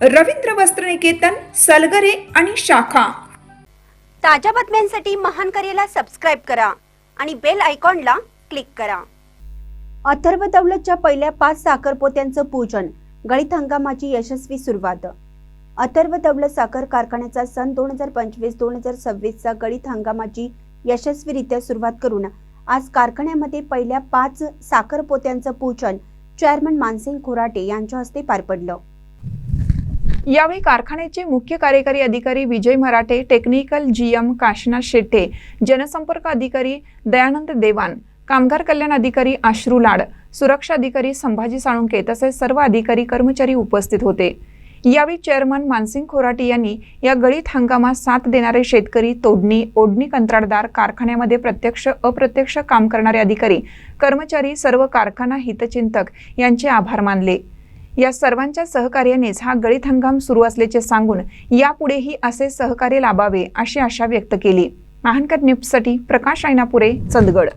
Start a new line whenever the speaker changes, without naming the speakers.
रवींद्र वस्त्रनिकेतन सलगरे आणि शाखा.
ताज्या बातम्यांसाठी महान करेला सबस्क्राईब करा आणि बेल आयकॉनला क्लिक करा. अथर्व दौलतच्या पहिल्या पाच साखरपोत्यांचं पूजन गळीत हंगामाची यशस्वी सुरुवात. अथर्व दौलत साखर कारखान्याचा सन दोन हजार पंचवीस दोन हजार सव्वीसचा गळीत हंगामाची यशस्वीरित्या सुरुवात करून आज कारखान्यामध्ये पहिल्या पाच साखरपोत्यांचं पूजन चेअरमन मानसिंग खोराटे यांच्या हस्ते पार पडलं.
यावेळी कारखान्याचे मुख्य कार्यकारी अधिकारी Vijay Marathe technical G M Kashna Shette जनसंपर्क अधिकारी दयानंद देवान कामगार कल्याण अधिकारी आश्रू लाड सुरक्षा अधिकारी संभाजी साळुंके तसेच सर्व अधिकारी कर्मचारी उपस्थित होते. यावेळी चेअरमन मानसिंग खोराटे यांनी या गळीत हंगामात साथ देणारे शेतकरी तोडणी ओढणी कंत्राटदार कारखान्यामध्ये प्रत्यक्ष अप्रत्यक्ष काम करणारे अधिकारी कर्मचारी सर्व कारखाना हितचिंतक यांचे आभार मानले. या सर्वांच्या सहकार्यानेच हा गळीत हंगाम सुरू असल्याचे सांगून यापुढेही असे सहकार्य लाभावे अशी आशा व्यक्त केली. महानकर न्यूजसाठी प्रकाश ऐनापुरे चंदगड.